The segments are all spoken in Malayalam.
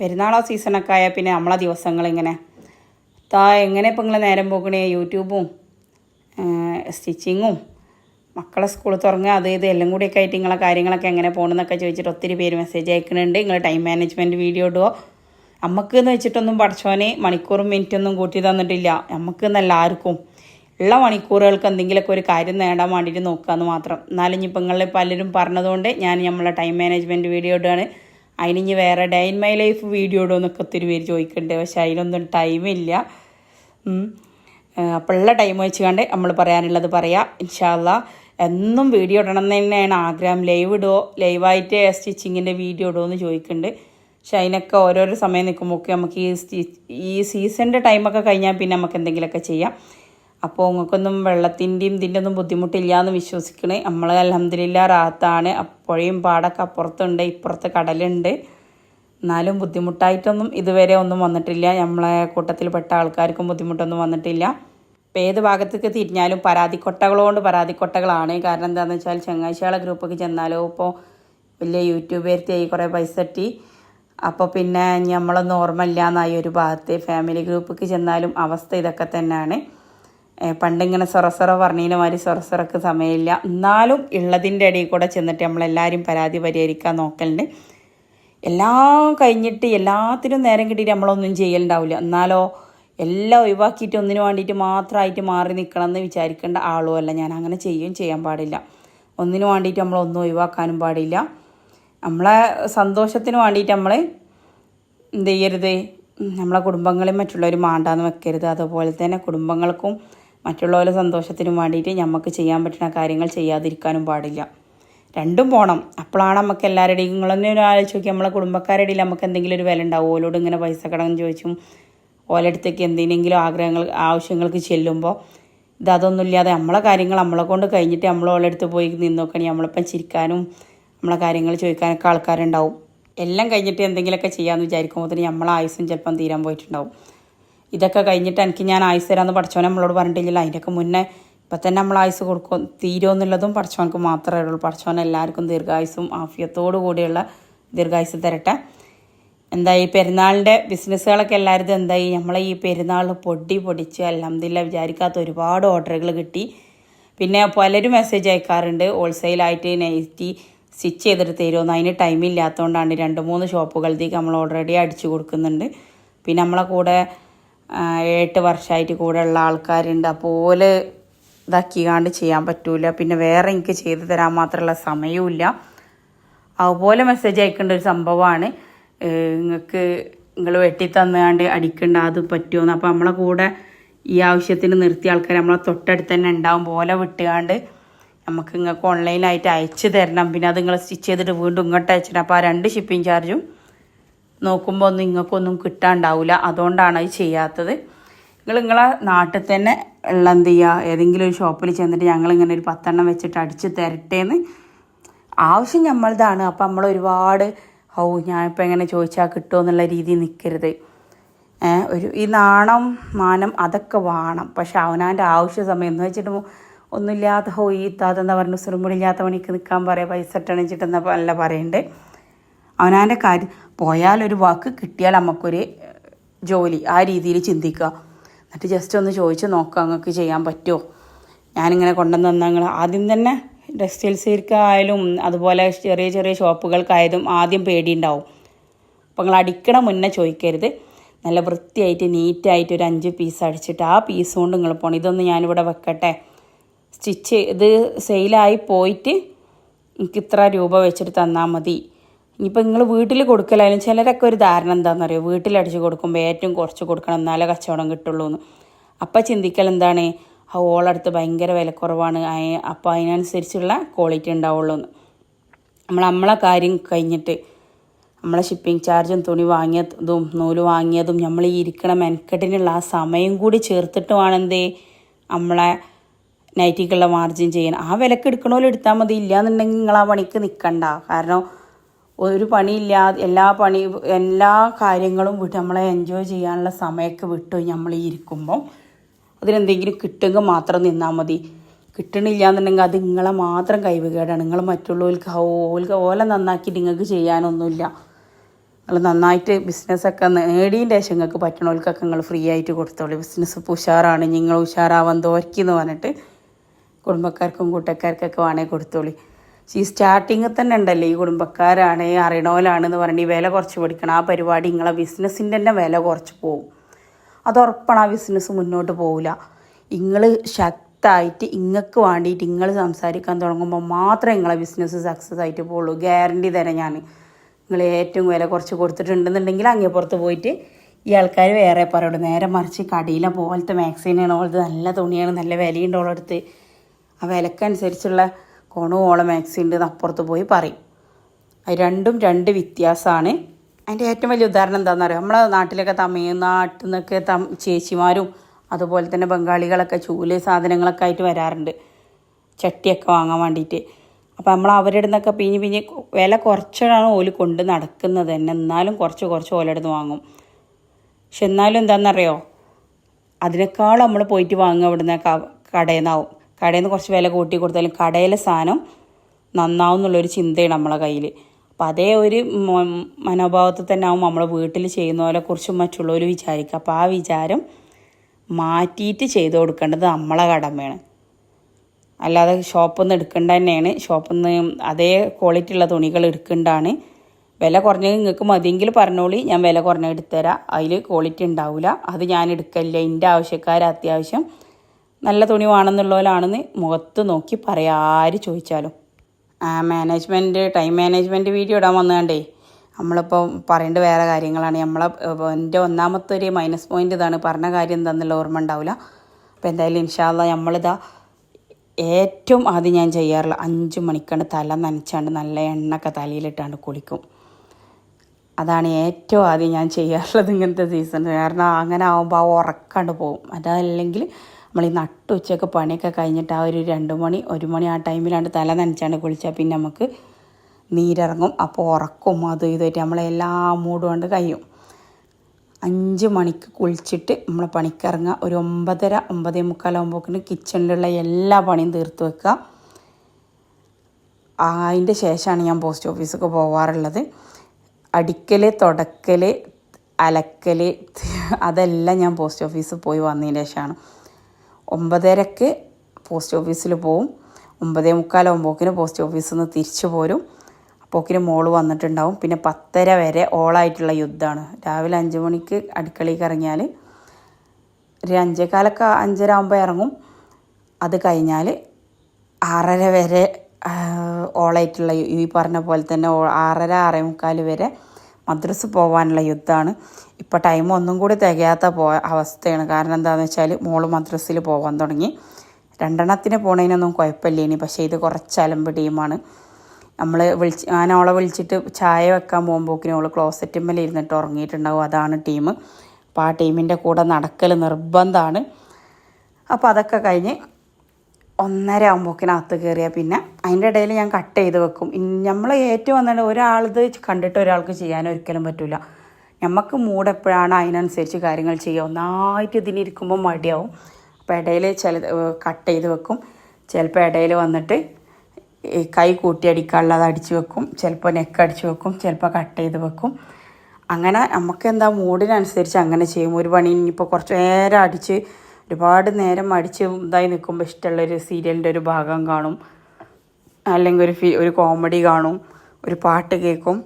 പെരുന്നാളോ സീസണൊക്കെ ആയാൽ പിന്നെ നമ്മളെ ദിവസങ്ങൾ ഇങ്ങനെ താ എങ്ങനെ ഇപ്പം നിങ്ങൾ നേരം പോകണേ യൂട്യൂബും സ്റ്റിച്ചിങ്ങും മക്കളെ സ്കൂൾ തുറങ്ങുക അത് ഇത് എല്ലാം കൂടിയൊക്കെ ആയിട്ട് നിങ്ങളെ കാര്യങ്ങളൊക്കെ എങ്ങനെ പോകണമെന്നൊക്കെ ചോദിച്ചിട്ട് ഒത്തിരി പേര് മെസ്സേജ് അയക്കുന്നുണ്ട് നിങ്ങൾ ടൈം മാനേജ്മെന്റ് വീഡിയോ ഇടുമോ നമുക്ക് എന്ന് വെച്ചിട്ടൊന്നും പഠിച്ചോനെ മണിക്കൂറും മിനിറ്റൊന്നും കൂട്ടി തന്നിട്ടില്ല. നമുക്ക് എന്നല്ല ആർക്കും. ഉള്ള മണിക്കൂറുകൾക്ക് എന്തെങ്കിലുമൊക്കെ ഒരു കാര്യം നേടാൻ വേണ്ടിയിട്ട് നോക്കുക എന്ന് മാത്രം. എന്നാലും ഇനിയിപ്പോൾ നിങ്ങളിൽ പലരും പറഞ്ഞതുകൊണ്ട് ഞാൻ നമ്മളെ ടൈം മാനേജ്മെന്റ് വീഡിയോ ഇടുകയാണ്. അതിനിഞ്ഞ് വേറെ day in my life video ഇടുമെന്നൊക്കെ ഒത്തിരി പേര് ചോദിക്കുന്നുണ്ട് പക്ഷേ അതിനൊന്നും ടൈമില്ല അപ്പോൾ ഉള്ള ടൈം വെച്ച് കണ്ട് നമ്മൾ പറയാനുള്ളത് പറയാം. ഇൻഷാല്ല എന്നും വീഡിയോ ഇടണം എന്ന് തന്നെയാണ് ആഗ്രഹം. ലൈവ് ഇടുമോ ലൈവായിട്ട് സ്റ്റിച്ചിങ്ങിന്റെ വീഡിയോ ഇടുമോ എന്ന് ചോദിക്കുന്നുണ്ട് പക്ഷെ അതിനൊക്കെ ഓരോരോ സമയം നിൽക്കുമ്പോഴൊക്കെ നമുക്ക് ഈ ഈ സീസണിന്റെ ടൈമൊക്കെ കഴിഞ്ഞാൽ പിന്നെ നമുക്ക് എന്തെങ്കിലുമൊക്കെ ചെയ്യാം. അപ്പോൾ നിങ്ങൾക്കൊന്നും വെള്ളത്തിന്റെയും ഇതിന്റെ ഒന്നും ബുദ്ധിമുട്ടില്ല എന്ന് വിശ്വസിക്കണേ. നമ്മൾ അലഹമ്മദില്ല റാത്താണ്. അപ്പോഴേയും പാടൊക്കെ അപ്പുറത്തുണ്ട് ഇപ്പുറത്ത് കടലുണ്ട്. എന്നാലും ബുദ്ധിമുട്ടായിട്ടൊന്നും ഇതുവരെ ഒന്നും വന്നിട്ടില്ല. നമ്മളെ കൂട്ടത്തിൽപ്പെട്ട ആൾക്കാർക്കും ബുദ്ധിമുട്ടൊന്നും വന്നിട്ടില്ല. ഇപ്പോൾ ഏത് ഭാഗത്തേക്ക് തിരിഞ്ഞാലും പരാതിക്കൊട്ടകളോണ്ട് പരാതിക്കൊട്ടകളാണ്. കാരണം എന്താണെന്ന് വെച്ചാൽ ചങ്ങാഴ്ചകളെ ഗ്രൂപ്പൊക്കെ ചെന്നാലോ ഇപ്പോൾ വലിയ യൂട്യൂബേർത്തിയായി കുറേ പൈസ തട്ടി. അപ്പോൾ പിന്നെ നമ്മളൊന്നും ഓർമ്മ ഇല്ലാന്നായി ഒരു ഭാഗത്ത് ഫാമിലി ഗ്രൂപ്പിലേക്ക് ചെന്നാലും അവസ്ഥ ഇതൊക്കെ തന്നെയാണ് പണ്ടിങ്ങനെ സൊറസൊറ പറഞ്ഞതിന് മാതിരി സൊറസൊറക്ക് സമയമില്ല. എന്നാലും ഉള്ളതിന്റെ ഇടയിൽ കൂടെ ചെന്നിട്ട് നമ്മളെല്ലാവരും പരാതി പരിഹരിക്കാൻ നോക്കലുണ്ട്. എല്ലാം കഴിഞ്ഞിട്ട് എല്ലാത്തിനും നേരം കിട്ടിയിട്ട് നമ്മളൊന്നും ചെയ്യലുണ്ടാവില്ല. എന്നാലോ എല്ലാം ഒഴിവാക്കിയിട്ട് ഒന്നിനു വേണ്ടിയിട്ട് മാത്രമായിട്ട് മാറി നിൽക്കണം എന്ന് വിചാരിക്കേണ്ട ആളുമല്ല. ഞാൻ അങ്ങനെ ചെയ്യും ചെയ്യാൻ പാടില്ല. ഒന്നിനു വേണ്ടിയിട്ട് നമ്മളൊന്നും ഒഴിവാക്കാനും പാടില്ല. നമ്മളെ സന്തോഷത്തിന് വേണ്ടിയിട്ട് നമ്മൾ എന്ത് ചെയ്യരുത്? നമ്മളെ കുടുംബങ്ങളെയും മറ്റുള്ളവർ മാണ്ടാന്ന് വെക്കരുത് അതുപോലെ തന്നെ കുടുംബങ്ങൾക്കും മറ്റുള്ളവരുടെ സന്തോഷത്തിനും വേണ്ടിയിട്ട് നമുക്ക് ചെയ്യാൻ പറ്റുന്ന കാര്യങ്ങൾ ചെയ്യാതിരിക്കാനും പാടില്ല. രണ്ടും പോകണം അപ്പോഴാണ് നമുക്ക് എല്ലാവരുടെയും നിങ്ങളൊന്നും ഒരു ആലോചിച്ച് നോക്കി നമ്മളെ കുടുംബക്കാരുടെ നമുക്ക് എന്തെങ്കിലും ഒരു വില ഉണ്ടാവും. ഓലോട് ഇങ്ങനെ പൈസ കടം ചോദിച്ചും ഓലടുത്തേക്ക് എന്തിനെങ്കിലും ആഗ്രഹങ്ങൾ ആവശ്യങ്ങൾക്ക് ചെല്ലുമ്പോൾ ഇത് അതൊന്നുമില്ലാതെ നമ്മളെ കാര്യങ്ങൾ നമ്മളെ കൊണ്ട് കഴിഞ്ഞിട്ട് നമ്മൾ ഓളടുത്ത് പോയി നിന്ന് നോക്കണേ നമ്മളിപ്പം ചിരിക്കാനും നമ്മളെ കാര്യങ്ങൾ ചോദിക്കാനൊക്കെ ആൾക്കാരുണ്ടാവും. എല്ലാം കഴിഞ്ഞിട്ട് എന്തെങ്കിലുമൊക്കെ ചെയ്യാമെന്ന് വിചാരിക്കുമ്പോൾ തന്നെ നമ്മളെ ആയുസ്സും ചിലപ്പം തീരാൻ പോയിട്ടുണ്ടാവും. ഇതൊക്കെ കഴിഞ്ഞിട്ട് എനിക്ക് ഞാൻ ആയുസ് തരാമെന്ന് പഠിച്ചവൻ നമ്മളോട് പറഞ്ഞിട്ടില്ല അതിന്റെയൊക്കെ മുന്നേ ഇപ്പം തന്നെ നമ്മൾ ആയുസ് കൊടുക്കും തീരുമെന്നുള്ളതും പഠിച്ചവനക്ക് മാത്രമേ ഉള്ളൂ. പഠിച്ചവൻ എല്ലാവർക്കും ദീർഘായുസും ആഫിയത്തോടു കൂടിയുള്ള ദീർഘായുസ് തരട്ടെ. എന്തായി? പെരുന്നാളിന്റെ ബിസിനസ്സുകളൊക്കെ എല്ലാവരും എന്തായി? നമ്മളെ ഈ പെരുന്നാൾ പൊടി പൊടിച്ച് അലഹമില്ല വിചാരിക്കാത്ത ഒരുപാട് ഓർഡറുകൾ കിട്ടി. പിന്നെ പലരും മെസ്സേജ് അയക്കാറുണ്ട് ഹോൾസെയിലായിട്ട് നൈറ്റി സ്റ്റിച്ച് ചെയ്തിട്ട് തരുമെന്ന്. അതിന് ടൈം ഇല്ലാത്തതുകൊണ്ടാണ് രണ്ട് മൂന്ന് ഷോപ്പുകളിലേക്ക് നമ്മൾ ഓൾറെഡി അടിച്ചു കൊടുക്കുന്നുണ്ട്. പിന്നെ നമ്മളെ കൂടെ എട്ട് വർഷമായിട്ട് കൂടെ ഉള്ള ആൾക്കാരുണ്ട്. അപ്പോൾ ഇതാക്കിക്കാണ്ട് ചെയ്യാൻ പറ്റൂല. പിന്നെ വേറെ എനിക്ക് ചെയ്തു തരാൻ മാത്രമുള്ള സമയവും അതുപോലെ മെസ്സേജ് അയക്കേണ്ട ഒരു സംഭവമാണ്. നിങ്ങൾക്ക് നിങ്ങൾ വെട്ടി തന്നാണ്ട് അടിക്കണ്ട അത് പറ്റുമെന്ന്. അപ്പോൾ നമ്മളെ കൂടെ ഈ ആവശ്യത്തിന് നിർത്തിയ ആൾക്കാർ നമ്മളെ തൊട്ടടുത്ത് തന്നെ ഉണ്ടാവും. പോലെ വിട്ടുകാണ്ട് നമുക്ക് നിങ്ങൾക്ക് ഓൺലൈനായിട്ട് അയച്ചു തരണം. പിന്നെ അത് നിങ്ങൾ സ്റ്റിച്ച് ചെയ്തിട്ട് വീണ്ടും ഇങ്ങോട്ട് അയച്ചിട്ട് അപ്പോൾ ആ രണ്ട് ഷിപ്പിംഗ് ചാർജും നോക്കുമ്പോൾ ഒന്നും നിങ്ങൾക്കൊന്നും കിട്ടാണ്ടാവില്ല അതുകൊണ്ടാണ് അത് ചെയ്യാത്തത്. നിങ്ങൾ നിങ്ങളെ നാട്ടിൽ തന്നെ ഉള്ള എന്ത് ചെയ്യുക ഏതെങ്കിലും ഒരു ഷോപ്പിൽ ചെന്നിട്ട് ഞങ്ങൾ ഇങ്ങനെ ഒരു പത്തെണ്ണം വെച്ചിട്ട് അടിച്ച് തരട്ടേന്ന് ആവശ്യം നമ്മളതാണ് അപ്പം നമ്മൾ ഒരുപാട് ഓ ഞാനിപ്പോൾ എങ്ങനെ ചോദിച്ചാൽ കിട്ടുമോ എന്നുള്ള രീതിയിൽ നിൽക്കരുത് ഒരു ഈ നാണം മാനം അതൊക്കെ വേണം. പക്ഷെ അവനാന്റെ ആവശ്യ സമയം എന്ന് വെച്ചിട്ട് ഒന്നുമില്ലാത്ത ഹോ ഈ താതെന്താ പറഞ്ഞു സുറുമ്പുടില്ലാത്ത പണിക്ക് നിൽക്കാൻ പറയാം പൈസ ഇട്ടണിച്ചിട്ടെന്നാ അല്ല പറയണ്ടേ. അവനാന്റെ കാര്യം പോയാൽ ഒരു വാക്ക് കിട്ടിയാൽ നമുക്കൊരു ജോലി. ആ രീതിയിൽ ചിന്തിക്കുക. എന്നിട്ട് ജസ്റ്റ് ഒന്ന് ചോദിച്ച് നോക്കുക നിങ്ങൾക്ക് ചെയ്യാൻ പറ്റുമോ? ഞാനിങ്ങനെ കൊണ്ടുവന്ന് നിങ്ങൾ ആദ്യം തന്നെ ടെക്സ്റ്റൈൽസിൽക്കായാലും അതുപോലെ ചെറിയ ചെറിയ ഷോപ്പുകൾക്കായതും ആദ്യം പേടിയുണ്ടാവും. അപ്പോൾ നിങ്ങൾ അടിക്കണ മുന്നേ ചോദിക്കരുത്. നല്ല വൃത്തിയായിട്ട് നീറ്റായിട്ട് ഒരു അഞ്ച് പീസ് അടിച്ചിട്ട് ആ പീസ് കൊണ്ട് നിങ്ങൾ പോകണം ഇതൊന്ന് ഞാനിവിടെ വെക്കട്ടെ. സ്റ്റിച്ച് ഇത് സെയിലായി പോയിട്ട് എനിക്ക് ഇത്ര രൂപ വെച്ചിട്ട് തന്നാൽ മതി. ഇനിയിപ്പോൾ നിങ്ങൾ വീട്ടിൽ കൊടുക്കലായാലും ചിലരൊക്കെ ഒരു ധാരണ എന്താണെന്ന് അറിയുമോ വീട്ടിലടിച്ച് കൊടുക്കുമ്പോൾ ഏറ്റവും കുറച്ച് കൊടുക്കണം എന്നാലേ കച്ചവടം കിട്ടുള്ളൂ എന്ന്. അപ്പം ചിന്തിക്കൽ എന്താണ്? ആ ഓളടുത്ത് ഭയങ്കര വിലക്കുറവാണ് അപ്പോൾ അതിനനുസരിച്ചുള്ള ക്വാളിറ്റി ഉണ്ടാവുള്ളൂ എന്ന്. നമ്മൾ നമ്മളെ കാര്യം കഴിഞ്ഞിട്ട് നമ്മളെ ഷിപ്പിംഗ് ചാർജും തുണി വാങ്ങിയതും നൂൽ വാങ്ങിയതും നമ്മൾ ഈ ഇരിക്കണ മെനക്കെട്ടിനുള്ള ആ സമയം കൂടി ചേർത്തിട്ട് വേണമെന്തേ നമ്മളെ നൈറ്റിക്കുള്ള മാർജിൻ ചെയ്യണം ആ വിലക്ക് എടുക്കണോലും എടുത്താൽ മതി. ഇല്ലയെന്നുണ്ടെങ്കിൽ നിങ്ങൾ ആ പണിക്ക് നിൽക്കണ്ട കാരണം ഒരു പണിയില്ലാതെ എല്ലാ പണി എല്ലാ കാര്യങ്ങളും വിട്ട് നമ്മളെ എൻജോയ് ചെയ്യാനുള്ള സമയമൊക്കെ വിട്ടു നമ്മൾ ഇരിക്കുമ്പം അതിനെന്തെങ്കിലും കിട്ടുമെങ്കിൽ മാത്രം നിന്നാൽ മതി. കിട്ടണില്ല എന്നുണ്ടെങ്കിൽ അത് നിങ്ങളെ മാത്രം കൈവുകേടാണ്. നിങ്ങൾ മറ്റുള്ളവർക്ക് ഓൽക്ക് ഓല നന്നാക്കി നിങ്ങൾക്ക് ചെയ്യാനൊന്നുമില്ല. നിങ്ങൾ നന്നായിട്ട് ബിസിനസ്സൊക്കെ നേടിയതിന്റെ ശേഷം നിങ്ങൾക്ക് പറ്റണവർക്കൊക്കെ നിങ്ങൾ ഫ്രീ ആയിട്ട് കൊടുത്തോളൂ. ബിസിനസ് ഇപ്പോൾ ഉഷാറാണ്. നിങ്ങൾ ഉഷാറാവാൻ തോർക്കിന്ന് പറഞ്ഞിട്ട് കുടുംബക്കാർക്കും കൂട്ടക്കാർക്കൊക്കെ വേണേൽ കൊടുത്തോളി. ഈ സ്റ്റാർട്ടിങ്ങിൽ തന്നെ ഉണ്ടല്ലോ? ഈ കുടുംബക്കാരാണ് അറിയണോലാണെന്ന് പറഞ്ഞ് വില കുറച്ച് പഠിക്കണം ആ പരിപാടി നിങ്ങളെ ബിസിനസ്സിന്റെ തന്നെ വില കുറച്ച് പോവും. അത് ഉറപ്പാണ് ആ ബിസിനസ് മുന്നോട്ട് പോവില്ല. നിങ്ങൾ ശക്തമായിട്ട് ഇങ്ങക്ക് വേണ്ടിയിട്ട് നിങ്ങൾ സംസാരിക്കാൻ തുടങ്ങുമ്പോൾ മാത്രമേ നിങ്ങളെ ബിസിനസ് സക്സസ് ആയിട്ട് പോവുള്ളൂ. ഗ്യാരണ്ടി തരാം ഞാൻ. നിങ്ങൾ ഏറ്റവും വില കുറച്ച് കൊടുത്തിട്ടുണ്ടെന്നുണ്ടെങ്കിൽ അങ്ങേ പുറത്ത് പോയിട്ട് ഈ ആൾക്കാർ വേറെ പറയുള്ളൂ നേരെ മറിച്ച് കടയിലെ പോലത്തെ മാക്സിനാണ് ഓളത് നല്ല തുണിയാണ് നല്ല വിലയുണ്ട് ഓളടുത്ത്. ആ വിലക്കനുസരിച്ചുള്ള കോണും ഓളെ മാക്സി ഉണ്ട് എന്ന് അപ്പുറത്ത് പോയി പറയും. രണ്ടും രണ്ട് വ്യത്യാസമാണ്. അതിന്റെ ഏറ്റവും വലിയ ഉദാഹരണം എന്താണെന്ന് അറിയാം? നമ്മളെ നാട്ടിലൊക്കെ തമിഴ്നാട്ടിൽ നിന്നൊക്കെ തം ചേച്ചിമാരും അതുപോലെ തന്നെ ബംഗാളികളൊക്കെ ചൂൽ സാധനങ്ങളൊക്കെ ആയിട്ട് വരാറുണ്ട്. ചട്ടിയൊക്കെ വാങ്ങാൻ വേണ്ടിയിട്ട്. അപ്പോൾ നമ്മൾ അവരുടെ നിന്നൊക്കെ പിഞ്ഞ് പിഞ്ഞ് വില കുറച്ചാണ് ഓൽ കൊണ്ട് നടക്കുന്നത് തന്നെ. എന്നാലും കുറച്ച് കുറച്ച് ഓലടുന്ന് വാങ്ങും. പക്ഷെ എന്നാലും എന്താണെന്നറിയോ? അതിനേക്കാൾ നമ്മൾ പോയിട്ട് വാങ്ങുക ഇവിടുന്ന് കടയിൽ നിന്നാവും. കടയിൽ നിന്ന് കുറച്ച് വില കൂട്ടി കൊടുത്താലും കടയിലെ സാധനം നന്നാവും എന്നുള്ളൊരു ചിന്തയാണ് നമ്മളെ കയ്യിൽ അപ്പം അതേ ഒരു മനോഭാവത്തിൽ തന്നെ ആവും നമ്മൾ വീട്ടിൽ ചെയ്യുന്ന പോലെ കുറച്ചും മറ്റുള്ളവർ വിചാരിക്കുക. അപ്പോൾ ആ വിചാരം മാറ്റിയിട്ട് ചെയ്തു കൊടുക്കേണ്ടത് നമ്മളെ കടമയാണ്. അല്ലാതെ ഷോപ്പിൽ നിന്ന് എടുക്കേണ്ട തന്നെയാണ്. ഷോപ്പിൽ നിന്ന് അതേ ക്വാളിറ്റി ഉള്ള തുണികൾ എടുക്കേണ്ടതാണ്. വില കുറഞ്ഞ നിങ്ങൾക്ക് മതിയെങ്കിൽ പറഞ്ഞോളി. ഞാൻ വില കുറഞ്ഞ എടുത്തുതരാം അതിൽ ക്വാളിറ്റി ഉണ്ടാവില്ല അത് ഞാൻ എടുക്കലില്ല. എന്റെ ആവശ്യക്കാർ അത്യാവശ്യം നല്ല തുണി വേണമെന്നുള്ളവരാണെന്ന് മുഖത്ത് നോക്കി പറയാര് ചോദിച്ചാലും. മാനേജ്മെന്റ് ടൈം മാനേജ്മെന്റ് വീഡിയോ ഇടാൻ വന്നുകൊണ്ടേ നമ്മളിപ്പോൾ പറയേണ്ട വേറെ കാര്യങ്ങളാണ്. നമ്മളെ എന്റെ ഒന്നാമത്തെ ഒരു മൈനസ് പോയിന്റ് ഇതാണ് പറഞ്ഞ കാര്യം എന്താണെന്നുള്ള ഓർമ്മ ഉണ്ടാവില്ല. അപ്പോൾ എന്തായാലും ഇൻഷാല്ല നമ്മളിതാ ഏറ്റവും ആദ്യം ഞാൻ ചെയ്യാറില്ല അഞ്ച് മണിക്കാണ് തല നനച്ചാണ്ട് നല്ല എണ്ണൊക്കെ തലയിലിട്ടാണ്ട് കുളിക്കും. അതാണ് ഏറ്റവും ആദ്യം ഞാൻ ചെയ്യാറുള്ളത് ഇങ്ങനത്തെ സീസൺ കാരണം അങ്ങനെ ആകുമ്പോൾ ആ ഉറക്കാണ്ട് പോകും. അതല്ലെങ്കിൽ നമ്മൾ ഈ നട്ട് ഉച്ചയൊക്കെ പണിയൊക്കെ കഴിഞ്ഞിട്ട് ആ ഒരു രണ്ട് മണി ഒരു മണി ആ ടൈമിലാണ്ട് തല നനച്ചാണ്ട് കുളിച്ചാൽ പിന്നെ നമുക്ക് നീരിറങ്ങും. അപ്പോൾ ഉറക്കും അതും ഇതായിട്ട് നമ്മളെല്ലാ മൂടും കൊണ്ട് കഴിയും. അഞ്ച് മണിക്ക് കുളിച്ചിട്ട് നമ്മൾ പണിക്കിറങ്ങുക ഒരു ഒമ്പതര ഒമ്പതേ മുക്കാലാകുമ്പോക്കിന് കിച്ചണിലുള്ള എല്ലാ പണിയും തീർത്ത് വെക്കുക അതിന്റെ ശേഷമാണ് ഞാൻ പോസ്റ്റ് ഓഫീസൊക്കെ പോവാറുള്ളത്. അടിക്കൽ തുടക്കൽ അലക്കൽ അതെല്ലാം ഞാൻ പോസ്റ്റ് ഓഫീസിൽ പോയി വന്നതിന് ശേഷമാണ് ഒമ്പതരക്ക് പോസ്റ്റ് ഓഫീസിൽ പോവും. ഒമ്പതേ മുക്കാലാകുമ്പോക്കിന് പോസ്റ്റ് ഓഫീസിൽ നിന്ന് തിരിച്ചു പോരും. അപ്പോക്കിന് മോൾ വന്നിട്ടുണ്ടാവും. പിന്നെ പത്തര വരെ ഓളായിട്ടുള്ള യുദ്ധമാണ്. രാവിലെ അഞ്ച് മണിക്ക് അടുക്കളയിൽ ഇറങ്ങിയാൽ ഒരു അഞ്ചേകാലൊക്കെ അഞ്ചര ആകുമ്പോൾ ഇറങ്ങും. അത് കഴിഞ്ഞാൽ ആറര വരെ ഓളായിട്ടുള്ള ഈ പറഞ്ഞ പോലെ തന്നെ ആറര ആറേ മുക്കാൽ വരെ മദ്രസ് പോകാനുള്ള യുദ്ധമാണ്. ഇപ്പോൾ ടൈം ഒന്നും കൂടി തികയാത്ത പോ അവസ്ഥയാണ്. കാരണം എന്താണെന്ന് വെച്ചാൽ മോൾ മദ്രസ്സിൽ പോകാൻ തുടങ്ങി. രണ്ടെണ്ണത്തിന് പോണതിനൊന്നും കുഴപ്പമില്ല ഇനി പക്ഷേ ഇത് കുറച്ച് അലമ്പ് ടീമാണ് നമ്മൾ വിളിച്ച് ഞാൻ അവളെ വിളിച്ചിട്ട് ചായ വെക്കാൻ പോകുമ്പോക്കിനും അവൾ ക്ലോസറ്റുമ്മൽ ഇരുന്നിട്ട് ഉറങ്ങിയിട്ടുണ്ടാവും. അതാണ് ടീം അപ്പോൾ ആ ടീമിന്റെ കൂടെ നടക്കൽ നിർബന്ധമാണ് അപ്പോൾ അതൊക്കെ കഴിഞ്ഞ് ഒന്നര ആകുമ്പോക്കിനകത്ത് കയറിയാൽ പിന്നെ അതിന്റെ ഇടയിൽ ഞാൻ കട്ട് ചെയ്ത് വെക്കും. നമ്മൾ ഏറ്റവും വന്നിട്ട് ഒരാളത് കണ്ടിട്ട് ഒരാൾക്ക് ചെയ്യാൻ ഒരിക്കലും പറ്റില്ല നമുക്ക് മൂഡ് എപ്പോഴാണ് അതിനനുസരിച്ച് കാര്യങ്ങൾ ചെയ്യുക. ഒന്നായിട്ട് ഇതിനിരിക്കുമ്പോൾ മടിയാവും. അപ്പോൾ ഇടയിൽ ചില കട്ട് ചെയ്ത് വെക്കും. ചിലപ്പോൾ ഇടയിൽ വന്നിട്ട് കൈ കൂട്ടി അടിക്കാനുള്ളത് അടിച്ച് വെക്കും. ചിലപ്പോൾ നെക്ക് അടിച്ച് വെക്കും. ചിലപ്പോൾ കട്ട് ചെയ്ത് വെക്കും. അങ്ങനെ നമുക്ക് എന്താ മൂഡിനനുസരിച്ച് അങ്ങനെ ചെയ്യും. ഒരു പണി ഇനിയിപ്പോൾ കുറച്ച് നേരം അടിച്ച് ഒരുപാട് നേരം അടിച്ച് ഇതായി നിൽക്കുമ്പോൾ ഇഷ്ടമുള്ളൊരു സീരിയലിന്റെ ഒരു ഭാഗം കാണും. അല്ലെങ്കിൽ ഒരു ഫി ഒരു കോമഡി കാണും. ഒരു പാട്ട് കേൾക്കും.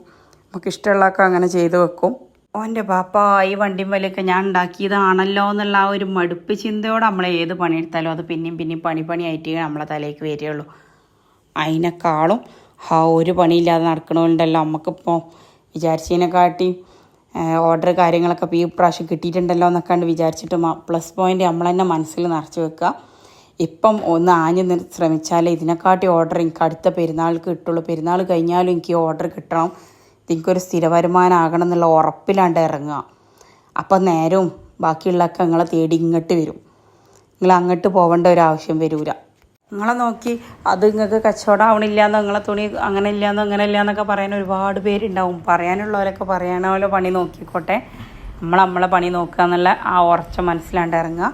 നമുക്ക് ഇഷ്ടമുള്ളതൊക്കെ അങ്ങനെ ചെയ്ത് വെക്കും. ഓന്റെ പാപ്പ ഈ വണ്ടിമ്മലൊക്കെ ഞാൻ ഉണ്ടാക്കിയതാണല്ലോ എന്നുള്ള ആ ഒരു മടുപ്പ് ചിന്തയോടെ നമ്മൾ ഏത് പണിയെടുത്താലും അത് പിന്നെയും പിന്നെയും പണി പണിയായിട്ട് നമ്മളെ തലേക്ക് വരികയുള്ളൂ. അതിനേക്കാളും ആ ഒരു പണിയില്ലാതെ നടക്കണമുണ്ടല്ലോ നമുക്കിപ്പോൾ വിചാരിച്ചതിനെക്കാട്ടി ഓർഡർ കാര്യങ്ങളൊക്കെ ഇപ്പോൾ ഈ പ്രാവശ്യം കിട്ടിയിട്ടുണ്ടല്ലോ എന്നൊക്കെ കണ്ട് വിചാരിച്ചിട്ട് പ്ലസ് പോയിന്റ് നമ്മൾ തന്നെ മനസ്സിൽ നിറച്ച് വെക്കുക. ഇപ്പം ഒന്ന് ആഞ്ഞ് ശ്രമിച്ചാലേ ഇതിനെക്കാട്ടി ഓർഡർ എനിക്ക് അടുത്ത പെരുന്നാൾക്ക് കിട്ടുള്ളൂ. പെരുന്നാൾ കഴിഞ്ഞാലും എനിക്ക് ഓർഡർ കിട്ടണം. എനിക്കൊരു സ്ഥിര വരുമാനം ആകണം എന്നുള്ള ഉറപ്പിലാണ്ട് ഇറങ്ങുക. അപ്പം നേരവും ബാക്കിയുള്ളതൊക്കെ നിങ്ങളെ തേടി ഇങ്ങോട്ട് വരും. നിങ്ങൾ അങ്ങോട്ട് പോകേണ്ട ഒരു ആവശ്യം വരൂല. നിങ്ങളെ നോക്കി അത് നിങ്ങൾക്ക് കച്ചവടം ആവണില്ലാന്ന് നിങ്ങളെ തുണി അങ്ങനെ ഇല്ലാന്ന് അങ്ങനെ ഇല്ലാന്നൊക്കെ പറയാൻ ഒരുപാട് പേരുണ്ടാവും. പറയാനുള്ളവരൊക്കെ പറയാനോ പോലെ പണി നോക്കിക്കോട്ടെ. നമ്മൾ നമ്മളെ പണി നോക്കുക എന്നുള്ള ആ ഉറച്ച മനസ്സിലാണ്ട് ഇറങ്ങുക.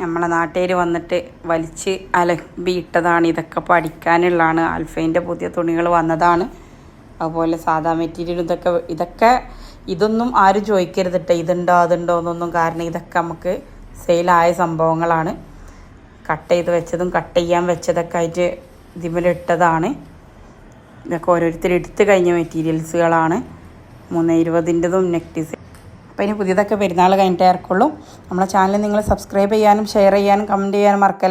നമ്മളെ നാട്ടുകാർ വന്നിട്ട് വലിച്ച് അലമ്പിയിട്ടതാണ് ഇതൊക്കെ പഠിക്കാനുള്ളതാണ്. അൽഫൈന്റെ പുതിയ തുണികൾ വന്നതാണ്. അതുപോലെ സാധാ മെറ്റീരിയൽ ഇതൊക്കെ ഇതൊക്കെ ഇതൊന്നും ആരും ചോദിക്കരുതിട്ട് ഇതുണ്ടോ അതുണ്ടോ എന്നൊന്നും കാരണം ഇതൊക്കെ നമുക്ക് സെയിലായ സംഭവങ്ങളാണ്. കട്ട് ചെയ്ത് വെച്ചതും കട്ട് ചെയ്യാൻ വെച്ചതൊക്കെ ആയിട്ട് ഇതിമലിട്ടതാണ് ഇതൊക്കെ ഓരോരുത്തർ എടുത്ത് കഴിഞ്ഞ മെറ്റീരിയൽസുകളാണ്. മൂന്ന് ഇരുപതിന്റെതും നെക്ക് ഡിസൈൻ. അപ്പോൾ ഇനി പുതിയതൊക്കെ പെരുന്നാൾ കഴിഞ്ഞിട്ടേ ഇറക്കുള്ളൂ നമ്മളെ ചാനൽ നിങ്ങൾ സബ്സ്ക്രൈബ് ചെയ്യാനും ഷെയർ ചെയ്യാനും കമന്റ് ചെയ്യാനും മറക്കല്ല.